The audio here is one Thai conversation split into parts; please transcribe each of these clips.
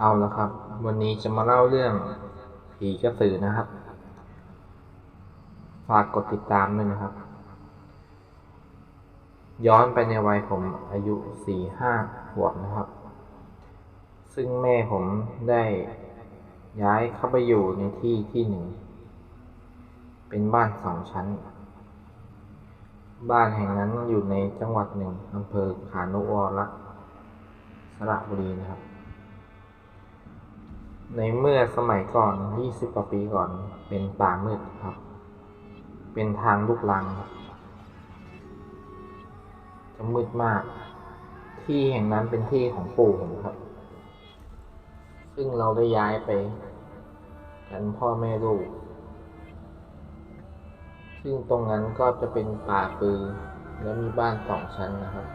เอาละครับ วันนี้จะมาเล่าเรื่องผีกระสือนะครับ ฝากกดติดตามด้วยนะครับ ย้อนไปในวัยผมอายุสี่ห้าขวบนะครับ ซึ่งแม่ผมได้ย้ายเข้าไปอยู่ในที่ที่หนึ่ง เป็นบ้านสองชั้น บ้านแห่งนั้นอยู่ในจังหวัดหนึ่งอำเภอขานุวรสระบุรีนะครับ ในเมื่อสมัยก่อน 20 กว่าปีก่อน เป็นป่ามืดครับ เป็นทางลูกลังครับ จะมืดมาก ที่แห่งนั้นเป็นที่ของปู่ผมครับ ซึ่งเราได้ย้ายไป กันพ่อแม่ลูก ซึ่งตรงนั้นก็จะเป็นป่าปือ และมีบ้านสองชั้นนะครับ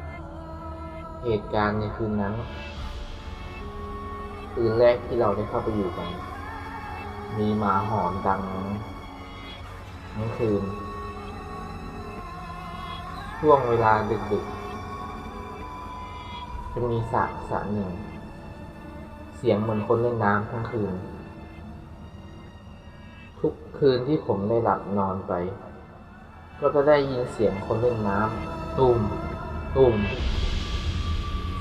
เหตุการณ์ในคืนนั้น คืนแรกที่เราได้เข้าไปอยู่กัน มีหมาหอนดังทั้งคืน ช่วงเวลาดึกๆ จะมีสระสระหนึ่ง เสียงเหมือนคนเล่นน้ำทั้งคืน ทุกคืนที่ผมได้หลับนอนไป ก็จะได้ยินเสียงคนเล่นน้ำตุ้มตุ้ม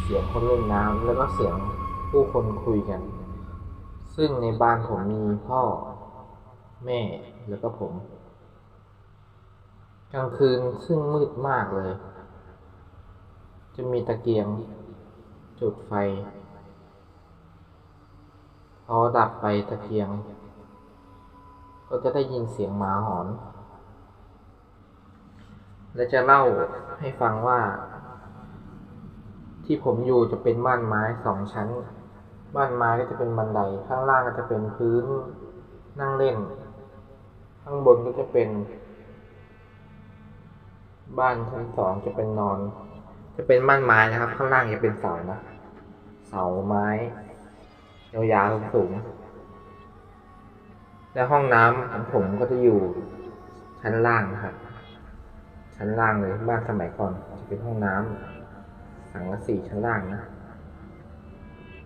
เสียงคนเล่นน้ำแล้วก็เสียง ผู้คนคุยกัน ซึ่งในบ้านผมมีพ่อ แม่แล้วก็ผม กลางคืนซึ่งมืดมากเลย จะมีตะเกียง จุดไฟ พอดับไปตะเกียง ก็จะได้ยินเสียงหมาหอน และจะเล่าให้ฟังว่าที่ผมอยู่จะเป็นบ้านไม้สองชั้น บ้านไม้ก็จะเป็นบันได ข้างล่างก็จะเป็นพื้นนั่งเล่น ข้างบนก็จะเป็น บ้านชั้นสองจะเป็นนอน จะเป็นบ้านไม้นะครับ ข้างล่างจะเป็นเสานะ เสาไม้ยาวๆสูงๆและห้องน้ำของผมก็จะอยู่ชั้นล่างนะครับ ชั้นล่างเลยบ้านสมัยก่อนจะเป็นห้องน้ำสังกะสีชั้นล่างนะ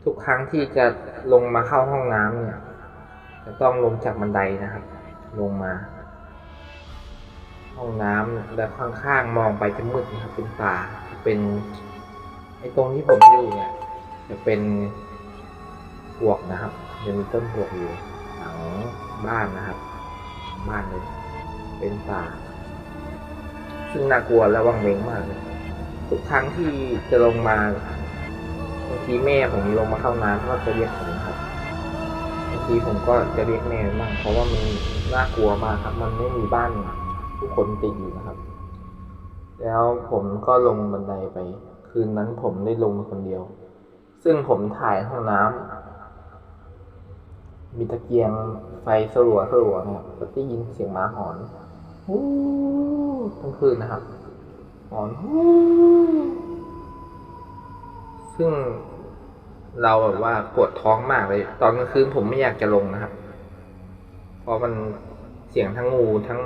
ทุกครั้งที่จะลงมาเข้าห้องน้ำเนี่ย จะต้องลงจากบันไดนะครับ ลงมา ห้องน้ำแล้วข้างๆมองไปจะมืดนะครับ เป็นป่าเป็นไอ้ตรงที่ผมอยู่เนี่ย จะเป็นปวกนะครับจะมีต้นปวกอยู่หลังบ้านนะครับ บ้านเลย เป็นป่า ซึ่งน่ากลัวและวังเวงมากเลยทุกครั้งที่จะลงมา บางทีแม่ผมลงมาเข้าน้ำก็จะเรียกผมครับบางทีผมก็จะเรียกแม่บ้างเพราะว่ามันน่ากลัวมากครับ มันไม่มีบ้านผู้คนติดอยู่นะครับ แล้วผมก็ลงบันไดไป คืนนั้นผมได้ลงคนเดียว ซึ่งผมถ่ายห้องน้ำมีตะเกียงไฟสลัวสลัวนะครับก็ได้ยินเสียงหมาหอนฮู้ทั้งคืนนะครับหอนฮู้ ซึ่งเราแบบว่าปวดท้องมากเลย ตอนกลางคืนผมไม่อยากจะลงนะครับ เพราะมันเสียงทั้งงูทั้ง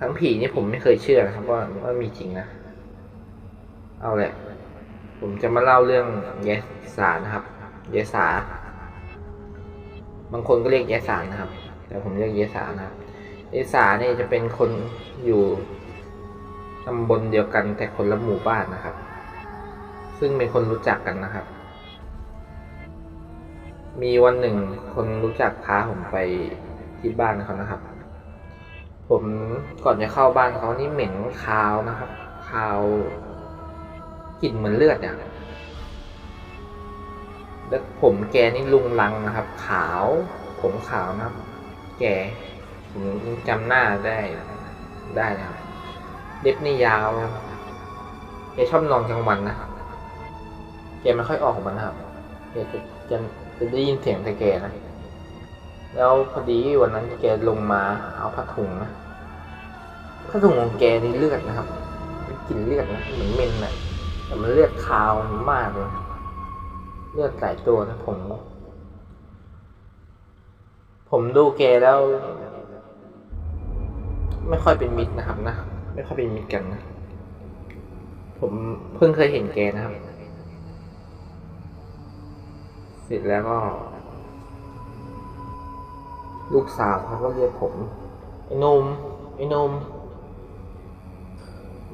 ทั้งผีนี่ผมไม่เคยเชื่อนะครับ ว่าว่ามีจริงนะ เอาแหละ ผมจะมาเล่าเรื่องยายสานะครับยายสา บางคนก็เรียกยายสานะครับ แต่ผมเรียกยายสานะครับยายสาเนี่ยจะเป็นคนอยู่ตำบลเดียวกันแต่คนละหมู่บ้านนะครับ ซึ่งเป็นคนรู้จักกันนะครับ มีวันหนึ่งคนรู้จักพาผมไปที่บ้านเขานะครับ ผมก่อนจะเข้าบ้านเขานี่เหม็นคาวนะครับคาวกลิ่นเหมือนเลือดเนี่ยแล้วผมแกนี่ลุงลังนะครับ ขาว ผมขาวนะครับ แกผมยังจำหน้าได้ได้นะครับเล็บนี่ยาวแกชอบนอนกลางวันนะครับ แกไม่ค่อยออกมานะครับแกจะจะจะได้ยินเสียงแต่แกนะ แล้วพอดีวันนั้นแกลงมาเอาผ้าถุงนะผ้าถุงของแกนี่เลือดนะครับเป็นกลิ่นเลือดนะเหมือนเมนนะแต่มันเลือดคาวมากเลยเลือดหลายตัวนะผม ผมดูแกแล้ว ไม่ค่อยเป็นมิตรนะครับนะ ไม่ค่อยเป็นมิตรกันนะ ผมเพิ่งเคยเห็นแกนะครับ เสร็จแล้วก็ ลูกสาวเขาก็เรียกผมไอ้หนุ่มไอ้หนุ่ม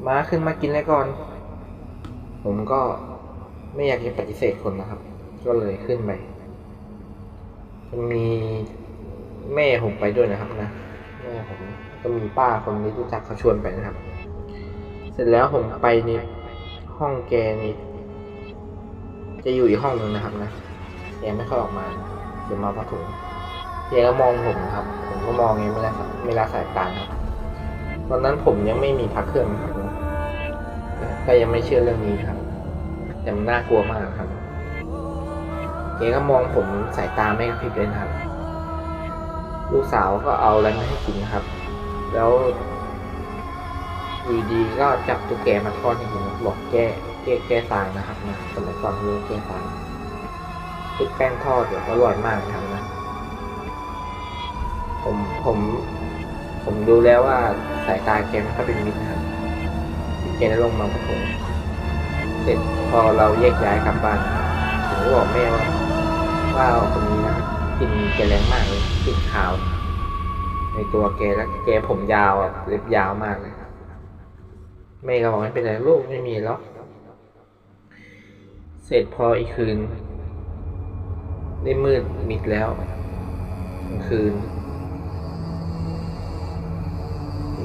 มาขึ้นมากินแล้วก่อน ผมก็ไม่อยากจะปฏิเสธคนนะครับ ก็เลยขึ้นไปจะมีแม่ผมไปด้วยนะครับนะแม่ผมก็มีป้าคนนี้รู้จักเขาชวนไปนะครับ เสร็จแล้วผมไปนี่ห้องแกนี่จะอยู่อีกห้องหนึ่งนะครับนะ แกไม่ค่อยออกมาเดี๋ยวมาพักถุงแกก็มองผมครับ ผมก็มองไงไม่ละไม่ละสายตาครับตอนนั้นผมยังไม่มีพักเครื่องครับก็ยังไม่เชื่อเรื่องนี้ครับแต่มันน่ากลัวมากครับแกก็มองผมสายตาไม่กระพริบเลยนะครับ ลูกสาวก็เอาอะไรมาให้กินครับ แล้วอยู่ดีก็จับตุ๊กแกมาทอดให้กินครับบอกแก้แก้แก้ตายนะครับนะสมัยก่อนเรียกแก้ตาย ตุ๊กแป้งทอดเดี๋ยอร่อยมากนะครับนะผมผม ผมดูแล้วว่าสายตาแกไม่ค่อยเป็นมิตรครับแกได้ลงมาปฐมเสร็จพอเราแยกย้ายกลับบ้านผมก็บอกแม่ว่าว่าคนนี้นะกินแกแรงมากเลยกินขาว ในตัวแกแล้วแกผมยาวอะเล็บยาวมากเลยแม่ก็บอกไม่เป็นไรลูกไม่มีแล้ว เสร็จพออีกคืน ได้มืดมิดแล้วกลางคืน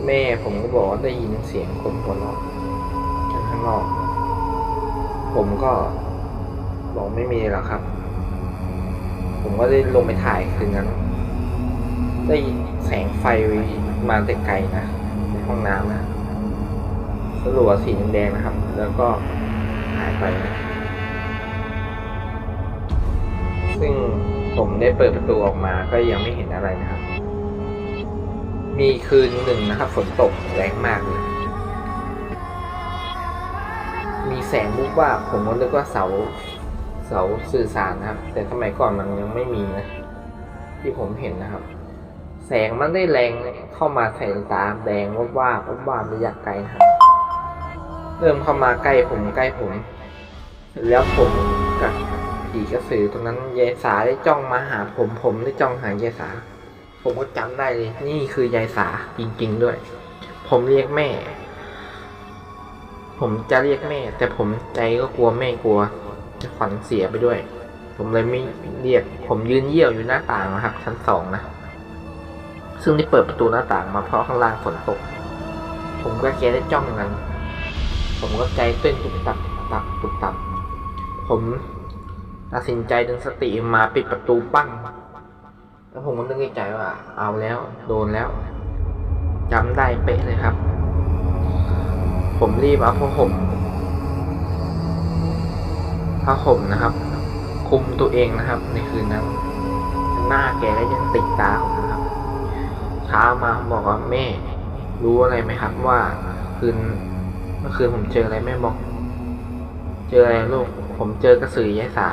แม่ผมก็บอกว่าได้ยินเสียงคนหัวเราะกันข้างนอก ผมก็บอกไม่มีหรอกครับ ผมก็ได้ลงไปถ่ายคืนนั้น ได้ยินแสงไฟมาแต่ไกลนะในห้องน้ำนะสลัวาสีแดงนะครับ แล้วก็หายไปนะ ซึ่งผมได้เปิดประตูออกมาก็ยังไม่เห็นอะไรนะครับ มีคืนหนึ่งนะครับฝนตกแรงมากเลยมีแสงบุกว่าผมก็นึกว่าเสาเสาสื่อสารนะครับ แต่สมัยก่อนมันยังไม่มีนะ ที่ผมเห็นนะครับ แสงมันได้แรงเข้ามาใส่ตาแดงว่าว่าบว่าบระยะไกลนะครับเริ่มเข้ามาใกล้ผมใกล้ผม แล้วผมกับ ผีกระสือตรงนั้นยายสาได้จ้องมาหาผมผมได้จ้องหายายสา ผมก็จำได้เลย นี่คือยายสาจริง ๆด้วย ผมเรียกแม่ ผมจะเรียกแม่ แต่ผมใจก็กลัวแม่กลัว จะขวัญเสียไปด้วย ผมเลยไม่เรียก ผมยืนเยี่ยวอยู่หน้าต่างนะครับ ชั้นสองนะซึ่งได้เปิดประตูหน้าต่างมาเพราะข้างล่างฝนตก ผมก็แกได้จ้องกัน ผมก็ใจเต้นตุบตับตุบตับตุบตับ ผม ตัดสินใจดึงสติมาปิดประตูปั้ง แล้วผมก็นึกในใจว่า เอาแล้ว โดนแล้วจำได้เป๊ะเลยครับ ผมรีบเอาผ้าห่มผ้าห่มนะครับ คุมตัวเองนะครับ ในคืนนั้น หน้าแกก็ยังติดตาผมนะครับเช้ามาบอกว่าแม่ รู้อะไรไหมครับว่าคืนเมื่อคืนผมเจออะไรแม่บอก เจออะไรลูกผมเจอกระสือยายสา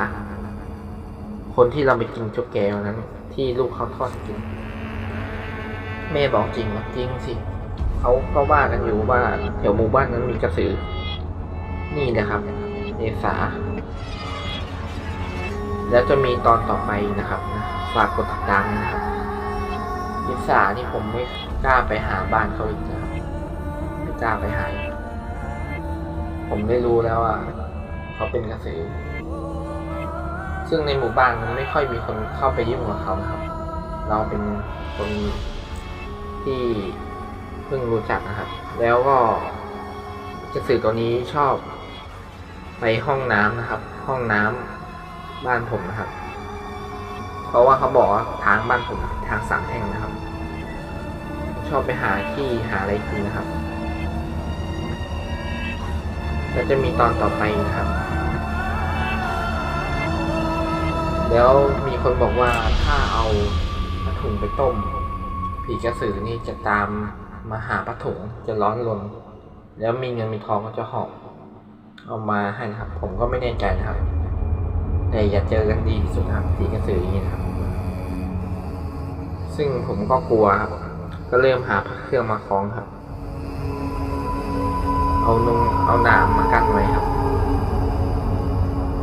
คนที่เราไปกินโจ๊กแกวันนั้น ที่ลูกเขาทอดกิน แม่บอกจริงจริงสิเขาก็ว่ากันอยู่ว่าแถวหมู่บ้านนั้นมีกระสือ นี่นะครับเนสาแล้วจะมีตอนต่อไปนะครับนะฝากกดติดตามนะครับเนสานี่ผมไม่กล้าไปหาบ้านเขาอีกนะครับไม่กล้าไปหาผมได้รู้แล้วว่าเขาเป็นกระสือ ซึ่งในหมู่บ้านมันไม่ค่อยมีคนเข้าไปยุ่งกับเขานะครับ เราเป็นคนที่เพิ่งรู้จักนะครับ แล้วก็กระสือตัวนี้ชอบไปห้องน้ำนะครับ ห้องน้ำบ้านผมนะครับ เพราะว่าเขาบอกว่าทางบ้านผมทางสามแห่งนะครับ ชอบไปหาที่หาอะไรกินนะครับ แล้วจะมีตอนต่อไปนะครับ แล้วมีคนบอกว่าถ้าเอาผ้าถุงไปต้ม ผีกระสือนี่จะตามมาหาผ้าถุงจะร้อนรนแล้วมีเงินมีทองก็จะหอบเอามาให้นะครับ ผมก็ไม่แน่ใจนะครับแต่อย่าเจอกันดีที่สุดครับผีกระสืออย่างนี้นะครับ ซึ่งผมก็กลัวครับ ก็เริ่มหาพระเครื่องมาคล้องครับ เอานงเอาหนามมากั้นไว้ครับ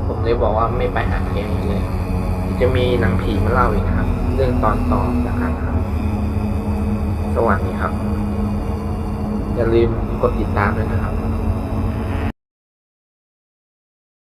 ผมเลยบอกว่าไม่ไปหาแกอีกเลย จะมีหนังผีมาเล่าอีกนะครับ เรื่องตอนต่อนะครับ สวัสดีครับ อย่าลืมกดติดตามด้วยนะครับ